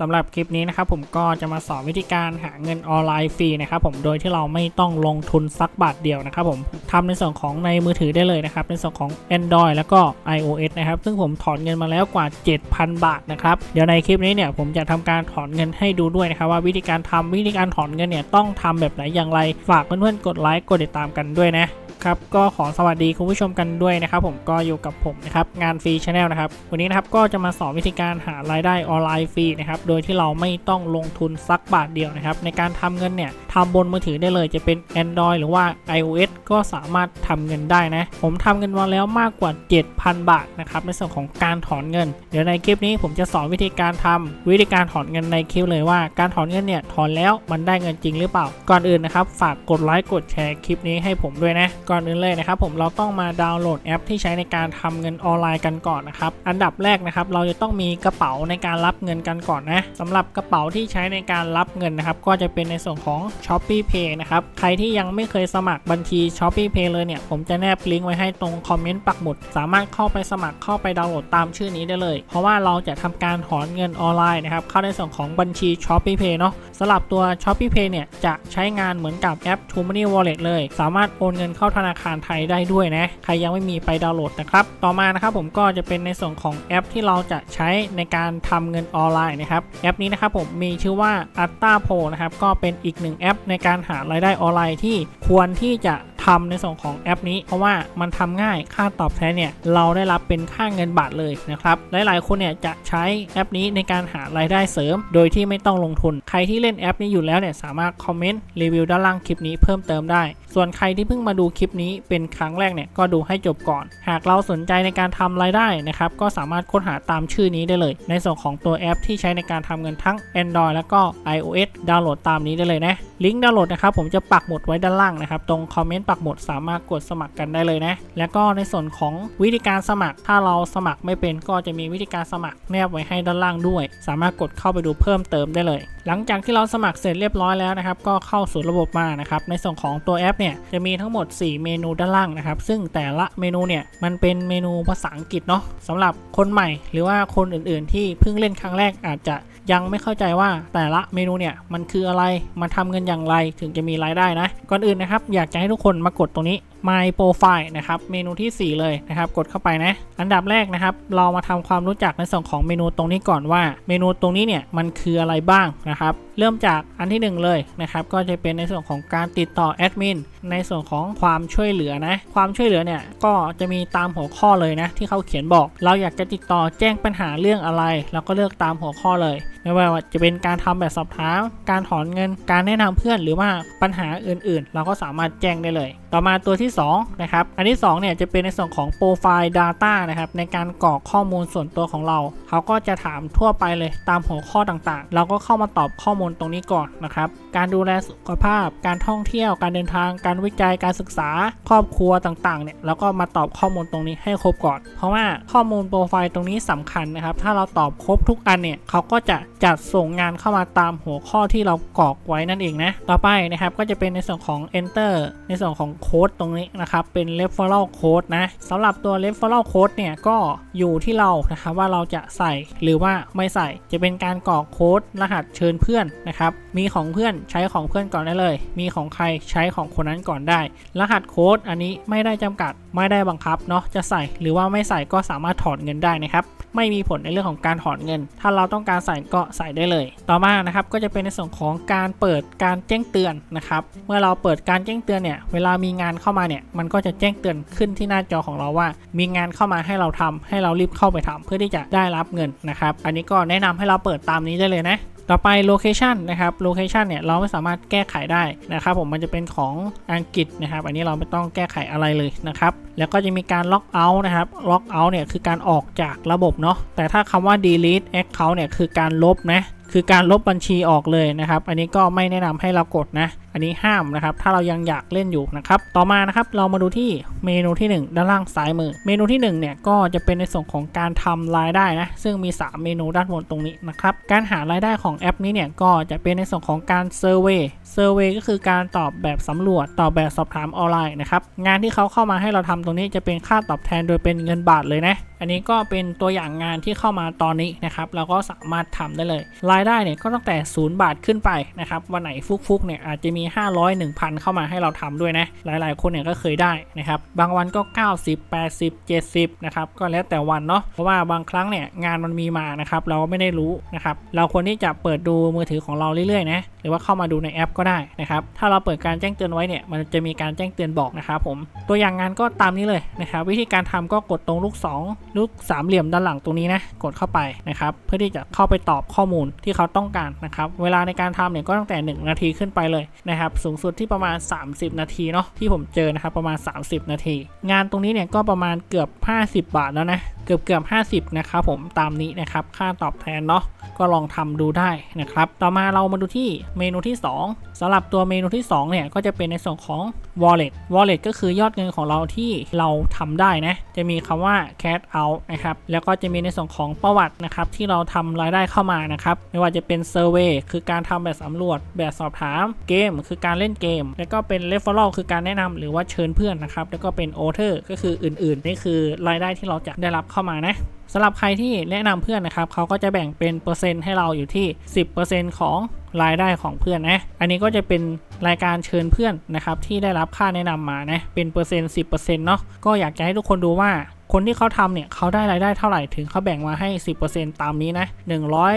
สำหรับคลิปนี้นะครับผมก็จะมาสอนวิธีการหาเงินออนไลน์ฟรีนะครับผมโดยที่เราไม่ต้องลงทุนสักบาทเดียวนะครับผมทำในส่วนของในมือถือได้เลยนะครับในส่วนของ Android แล้วก็ iOS นะครับซึ่งผมถอนเงินมาแล้วกว่า 7,000 บาทนะครับเดี๋ยวในคลิปนี้เนี่ยผมจะทำการถอนเงินให้ดูด้วยนะครับว่าวิธีการทำวิธีการถอนเงินเนี่ยต้องทำแบบไหนอย่างไร ฝากเพื่อนๆกดไลค์กดติดตามกันด้วยนะ ครับก็ขอสวัสดีคุณผู้ชมกันด้วยนะครับผมก็อยู่กับผมนะครับงานฟรีชาแนลนะครับวันนี้นะครับก็จะมาสอนวิธีการหารายได้ออนไลน์ฟรีนะครับโดยที่เราไม่ต้องลงทุนสักบาทเดียวนะครับในการทำเงินเนี่ยทำบนมือถือได้เลยจะเป็น Android หรือว่า iOS ก็สามารถทำเงินได้นะ ผมทำเงินมาแล้วมากกว่า 7,000 บาทนะครับในส่วนของการถอนเงิน เดี๋ยวในคลิปนี้ผมจะสอนวิธีการทำวิธีการถอนเงินในคลิปเลยว่าการถอนเงินเนี่ยถอนแล้วมันได้เงินจริงหรือเปล่าก่อนอื่นนะครับฝากกดไลค์กดแชร์คลิปนี้ให้ผมด้วยนะก่อนอื่นเลยนะครับผมเราต้องมาดาวน์โหลดแอปที่ใช้ในการทำเงินออนไลน์กันก่อนนะครับ อันดับแรกนะครับเราจะต้องมีกระเป๋าในการรับเงินกันก่อนนะสำหรับกระเป๋าที่ใช้ในการรับเงินนะครับก็จะเป็นในส่วนของ s h o p e e Pay นะครับใครที่ยังไม่เคยสมัครบัญชี s h o p e e Pay เลยเนี่ยผมจะแนบลิงก์ไว้ให้ตรงคอมเมนต์ปักหมุด สามารถเข้าไปสมัครเข้าไปดาวน์โหลดตามชื่อนี้ได้เลย เพราะว่าเราจะทำการถอนเงินออนไลน์นะครับเข้าในส่วนของบัญชี s h o p e e Pay เนาะสำหรับตัว s h o p e e Pay เนี่ยจะใช้งานเหมือนกับแอป t o Money Wallet เลย สามารถโอนเงินเข้าธนาคารไทยได้ด้วยนะ ใครยังไม่มีไปดาวน์โหลดนะครับ ต่อมานะครับผมก็จะเป็นในส่วนของแอปที่เราจะใช้ในการทำเงินออนไลน์นะครับ แอปนี้นะครับผมมีชื่อว่าอัตตาโพนะครับ ก็เป็นอีกหนึ่งแอปในการหารายได้ออนไลน์ที่ควรที่จะ ทำในส่วนของแอปนี้ เพราะว่ามันทำง่ายค่าตอบแทนเนี่ยเราได้รับเป็นค่าเงินบาทเลยนะครับหลายๆคนเนี่ยจะใช้แอปนี้ในการหารายได้เสริม โดยที่ไม่ต้องลงทุน ใครที่เล่นแอปนี้อยู่แล้วเนี่ยสามารถคอมเมนต์รีวิวด้านล่างคลิปนี้เพิ่มเติมได้ ส่วนใครที่เพิ่งมาดูคลิปนี้เป็นครั้งแรกเนี่ยก็ดูให้จบก่อน หากเราสนใจในการทำรายได้นะครับก็สามารถค้นหาตามชื่อนี้ได้เลย ในส่วนของตัวแอปที่ใช้ในการทำเงินทั้ง Android แล้วก็ iOS ดาวน์โหลดตามนี้ได้เลยนะลิงก์ดาวน์โหลดนะครับผมจะปักหมุดไว้ด้านล่างนะครับ ตรงคอมเมนต์ปักหมุดสามารถกดสมัครกันได้เลยนะ แล้วก็ในส่วนของวิธีการสมัคร ถ้าเราสมัครไม่เป็นก็จะมีวิธีการสมัครแนบไว้ให้ด้านล่างด้วย สามารถกดเข้าไปดูเพิ่มเติมได้เลย หลังจากที่เราสมัครเสร็จเรียบร้อยแล้วนะครับ ก็เข้าสู่ระบบมานะครับ ในส่วนของตัวแอปเนี่ยจะมีทั้งหมด 4 เมนูด้านล่างนะครับ ซึ่งแต่ละเมนูเนี่ยมันเป็นเมนูภาษาอังกฤษเนาะสำหรับคนใหม่ หรือว่าคนอื่น ๆ ที่เพิ่งเล่นครั้งแรกอาจจะ ยังไม่เข้าใจว่าแต่ละเมนูเนี่ยมันคืออะไรมาทำเงินอย่างไรถึงจะมีรายได้นะ ก่อนอื่นนะครับ อยากจะให้ทุกคนมากดตรงนี้ My Profile นะครับ เมนูที่ 4 เลยนะครับ กดเข้าไปนะ อันดับแรกนะครับ เรามาทำความรู้จักในส่วนของเมนูตรงนี้ก่อนว่า เมนูตรงนี้เนี่ยมันคืออะไรบ้างนะครับ เริ่มจากอันที่ 1 เลยนะครับ ก็จะเป็นในส่วนของการติดต่อแอดมิน ในส่วนของความช่วยเหลือนะ ความช่วยเหลือเนี่ยก็จะมีตามหัวข้อเลยนะที่เขาเขียนบอก เราอยากจะติดต่อแจ้งปัญหาเรื่องอะไร เราก็เลือกตามหัวข้อเลย ไม่ว่าจะเป็นการทำแบบสอบถาม การถอนเงิน การแนะนำเพื่อน หรือว่าปัญหาอื่นๆ เราก็สามารถแจ้งได้เลย ต่อมาตัวที่2นะครับ อันที่2เนี่ยจะเป็นในส่วนของโปรไฟล์ Data นะครับในการกรอกข้อมูลส่วนตัวของเรา เขาก็จะถามทั่วไปเลยตามหัวข้อต่างๆ เราก็เข้ามาตอบข้อมูลตรงนี้ก่อนนะครับ การดูแลสุขภาพ การท่องเที่ยว การเดินทาง การวิจัย การศึกษา ครอบครัวต่างๆ เนี่ยเราก็มาตอบข้อมูลตรงนี้ให้ครบก่อน เพราะว่าข้อมูลโปรไฟล์ตรงนี้สำคัญนะครับ ถ้าเราตอบครบทุกอันเนี่ยเขาก็จะจัดส่งงานเข้ามาตามหัวข้อที่เรากรอกไว้นั่นเองนะ ต่อไปนะครับก็จะเป็นในส่วนของ enter ในส่วนของโค้ดตรงนี้นะครับ เป็น referral code นะสำหรับตัว referral code เนี่ยก็อยู่ที่เรานะครับว่าเราจะใส่หรือว่าไม่ใส่จะเป็นการกรอกโค้ดรหัสเชิญเพื่อนนะครับ มีของเพื่อนใช้ของเพื่อนก่อนได้เลย มีของใครใช้ของคนนั้นก่อนได้ รหัสโค้ดอันนี้ไม่ได้จำกัดไม่ได้บังคับเนาะจะใส่หรือว่าไม่ใส่ก็สามารถถอนเงินได้นะครับ ไม่มีผลในเรื่องของการถอนเงิน ถ้าเราต้องการใส่ก็ใส่ได้เลย ต่อมานะครับก็จะเป็นในส่วนของการเปิดการแจ้งเตือนนะครับ เมื่อเราเปิดการแจ้งเตือนเนี่ยเวลามีงานเข้ามาเนี่ยมันก็จะแจ้งเตือนขึ้นที่หน้าจอของเราว่า มีงานเข้ามาให้เราทำให้เรารีบเข้าไปทำเพื่อที่จะได้รับเงินนะครับ อันนี้ก็แนะนำให้เราเปิดตามนี้ได้เลยนะ ต่อไปโลเคชันนะครับโลเคชันเนี่ยเราไม่สามารถแก้ไขได้นะครับผมมันจะเป็นของอังกฤษนะครับ อันนี้เราไม่ต้องแก้ไขอะไรเลยนะครับ แล้วก็จะมีการล็อกเอาท์นะครับล็อกเอาท์เนี่ยคือการออกจากระบบเนาะแต่ถ้าคำว่า delete account เนี่ยคือการลบนะ คือการลบบัญชีออกเลยนะครับ อันนี้ก็ไม่แนะนำให้เรากดนะ อันนี้ห้ามนะครับ ถ้าเรายังอยากเล่นอยู่นะครับ ต่อมานะครับเรามาดูที่เมนูที่ 1 ด้านล่างซ้ายมือ เมนูที่1เนี่ยก็จะเป็นในส่วนของการทำรายได้นะ ซึ่งมี 3 เมนูด้านบนตรงนี้นะครับ การหารายได้ของแอปนี้เนี่ยก็จะเป็นในส่วนของการเซอร์เวยเซอร์เวยก็คือการตอบแบบสำรวจ ตอบแบบสอบถามออนไลน์นะครับ งานที่เขาเข้ามาให้เราทำตรงนี้จะเป็นค่าตอบแทนโดยเป็นเงินบาทเลยนะ อันนี้ก็เป็นตัวอย่างงานที่เข้ามาตอนนี้นะครับ เราก็สามารถทำได้เลย รายได้เนี่ยก็ตั้งแต่ 0 บาทขึ้นไปนะครับวันไหนฟุกๆเนี่ยอาจจะมี 500 1,000 เข้ามาให้เราทำด้วยนะหลายๆ คนเนี่ยก็เคยได้นะครับบางวันก็ 90 80 70นะครับก็แล้วแต่วันเนาะเพราะว่าบางครั้งเนี่ยงานมันมีมานะครับเราไม่ได้รู้นะครับเราควรที่จะเปิดดูมือถือของเราเรื่อยๆนะหรือว่าเข้ามาดูในแอปก็ได้นะครับถ้าเราเปิดการแจ้งเตือนไว้เนี่ยมันจะมีการแจ้งเตือนบอกนะครับผมตัวอย่างงานก็ตามนี้เลยนะครับวิธีการทำก็กดตรงลูกศรลูกสามเหลี่ยมด้านหลังตรงนี้นะกดเข้าไปนะครับเพื่อที่จะเข้าไปตอบข้อมูลที่เขาต้องการนะครับเวลาในการทำเนี่ยก็ตั้งแต่ 1 นาทีขึ้นไปเลยนะครับสูงสุดที่ประมาณ 30 นาทีเนาะที่ผมเจอนะครับประมาณ 30 นาที งานตรงนี้เนี่ยก็ประมาณเกือบ 50 บาทแล้วนะเกือบเกือบ50 นะครับผมตามนี้นะครับค่าตอบแทนเนาะก็ลองทำดูได้นะครับ ต่อมาเรามาดูที่เมนูที่ 2สำหรับตัวเมนูที่2เนี่ยก็จะเป็นในส่วนของ wallet wallet ก็คือยอดเงินของเราที่เราทำได้นะ จะมีคำว่า cash out นะครับ แล้วก็จะมีในส่วนของประวัตินะครับที่เราทำรายได้เข้ามานะครับไม่ว่าจะเป็น survey คือการทำแบบสำรวจ แบบสอบถามเกม คือการเล่นเกม แล้วก็เป็น referral คือการแนะนำหรือว่าเชิญเพื่อนนะครับแล้วก็เป็น author ก็คืออื่นๆ นี่คือรายได้ที่เราจะได้รับเข้ามานะสำหรับใครที่แนะนำเพื่อนนะครับเขาก็จะแบ่งเป็นเปอร์เซ็นต์ให้เราอยู่ที่ 10%ของรายได้ของเพื่อนนะ อันนี้ก็จะเป็นรายการเชิญเพื่อนนะครับที่ได้รับค่าแนะนำมานะ เป็นเปอร์เซ็นต์10%เนาะ ก็อยากจะให้ทุกคนดูว่าคนที่เขาทำเนี่ยเขาได้รายได้เท่าไหร่ถึงเขาแบ่งมาให้ 10%ตามนี้นะ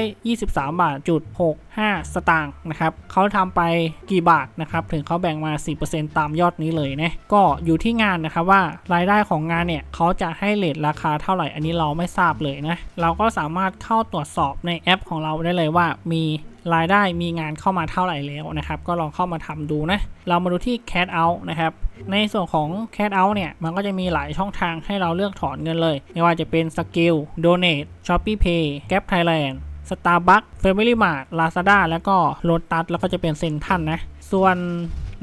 123 บาทจุด65 สตางค์นะครับเขาทำไปกี่บาทนะครับถึงเขาแบ่งมา 10%ตามยอดนี้เลยนะก็อยู่ที่งานนะครับว่ารายได้ของงานเนี่ยเขาจะให้เลทราคาเท่าไหร่อันนี้เราไม่ทราบเลยนะเราก็สามารถเข้าตรวจสอบในแอปของเราได้เลยว่ามี รายได้มีงานเข้ามาเท่าไหร่แล้วนะครับ ก็ลองเข้ามาทำดูนะ เรามาดูที่ Cat Out นะครับ ในส่วนของ Cat Out เนี่ย มันก็จะมีหลายช่องทางให้เราเลือกถอนเงินเลย ไม่ว่าจะเป็น Skill Donate Shopee Pay Gap Thailand Starbucks Family Mart Lazada แล้วก็ Lotus แล้วก็จะเป็นเซ็นทันนะ ส่วน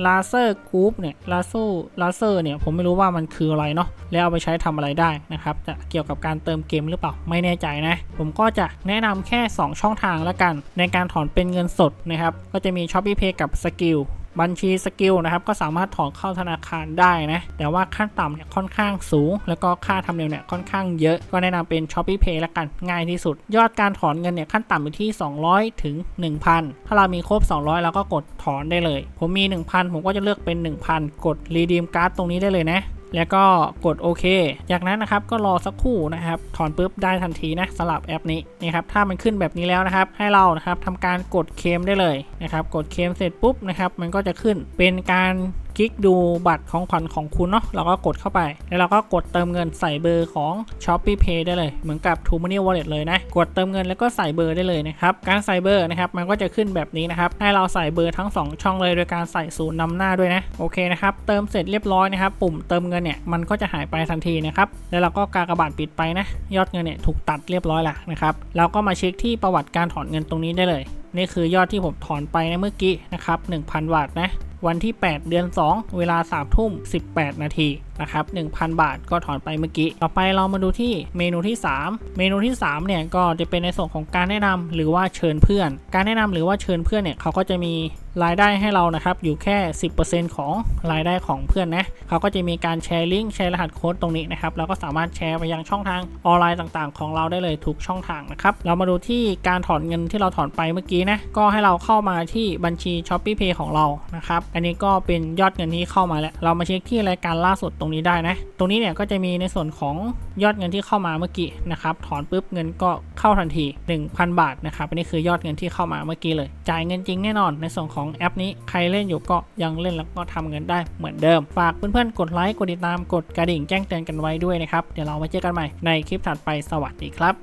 ลาเซอร์กรุ๊ปเนี่ยลาโซลาเซอร์เนี่ยผมไม่รู้ว่ามันคืออะไรเนาะแล้วเอาไปใช้ทำอะไรได้นะครับจะเกี่ยวกับการเติมเกมหรือเปล่าไม่แน่ใจนะ ผมก็จะแนะนำแค่ 2 ช่องทางแล้วกัน ในการถอนเป็นเงินสดนะครับก็จะมี s h o p e e Pay กับ Skill บัญชีสกิลนะครับก็สามารถถอนเข้าธนาคารได้นะ แต่ว่าขั้นต่ำเนี่ยค่อนข้างสูง แล้วก็ค่าธรรมเนียมเนี่ยค่อนข้างเยอะ ก็แนะนำเป็น s h o p e e Pay ละกันง่ายที่สุด ยอดการถอนเงินเนี่ยขั้นต่ำอยู่ที่ 200 ถึง 1,000 ถ้าเรามีครบ 200 เราก็กดถอนได้เลย ผมมี 1,000 ผมก็จะเลือกเป็น 1,000 กดรีดีมการ์ดตรงนี้ได้เลยนะ แล้วก็กดโอเค จากนั้นนะครับก็รอสักครู่นะครับถอนปุ๊บได้ทันทีนะสำหรับแอปนี้นี่ครับถ้ามันขึ้นแบบนี้แล้วนะครับให้เรานะครับทำการกดเคมได้เลยนะครับกดเคมเสร็จปุ๊บนะครับมันก็จะขึ้นเป็นการ ลิกดูบัตรของขวัญของคุณเนาะเราก็กดเข้าไป แล้วเราก็กดเติมเงินใส่เบอร์ของ s h o p e e Pay ได้เลย เหมือนกับ True Money Wallet เลยนะ กดเติมเงินแล้วก็ใส่เบอร์ได้เลยนะครับ การใส่เบอร์นะครับมันก็จะขึ้นแบบนี้นะครับ ให้เราใส่เบอร์ทั้ง 2 ช่องเลยโดยการใส่ศูนย์นำหน้าด้วยนะ โอเคนะครับ เติมเสร็จเรียบร้อยนะครับ ปุ่มเติมเงินเนี่ยมันก็จะหายไปทันทีนะครับ แล้วเราก็กากบาทปิดไปนะ ยอดเงินเนี่ยถูกตัดเรียบร้อยละนะครับ เราก็มาเช็คที่ประวัติการถอนเงินตรงนี้ได้เลย นี่คือยอดที่ผมถอนไปในเมื่อกี้นะครับ1,000บาทนะ วันที่ 8 เดือน 2 เวลา3ทุ่ม 18 นาที นะครับ1,000 บาทก็ถอนไปเมื่อกี้ ต่อไปเรามาดูที่เมนูที่ 3 เมนูที่3เนี่ยก็จะเป็นในส่วนของการแนะนำหรือว่าเชิญเพื่อน การแนะนำหรือว่าเชิญเพื่อนเนี่ยเขาก็จะมีรายได้ให้เรานะครับอยู่แค่ 10%ของรายได้ของเพื่อนนะเขาก็จะมีการแชร์ลิงก์แชร์รหัสโค้ดตรงนี้นะครับเราก็สามารถแชร์ไปยังช่องทางออนไลน์ต่างๆ ของเราได้เลยทุกช่องทางนะครับเรามาดูที่การถอนเงินที่เราถอนไปเมื่อกี้นะก็ให้เราเข้ามาที่บัญชี s h o p e e Pay ของเรานะครับอันนี้ก็เป็นยอดเงินที่เข้ามาแล้วเรามาเช็คที่รายการล่าสุดตรงงนี้ได้นะ ตรงนี้เนี่ยก็จะมีในส่วนของยอดเงินที่เข้ามาเมื่อกี้นะครับ ถอนปุ๊บเงินก็เข้าทันที 1,000 บาทนะครับอันนี้คือยอดเงินที่เข้ามาเมื่อกี้เลย จ่ายเงินจริงแน่นอน ในส่วนของแอปนี้ใครเล่นอยู่ก็ยังเล่นแล้วก็ทำเงินได้เหมือนเดิม ฝากเพื่อนๆกดไลค์กดติดตามกดกระดิ่งแจ้งเตือนกันไว้ด้วยนะครับ เดี๋ยวเรามาเจอกันใหม่ในคลิปถัดไปสวัสดีครับ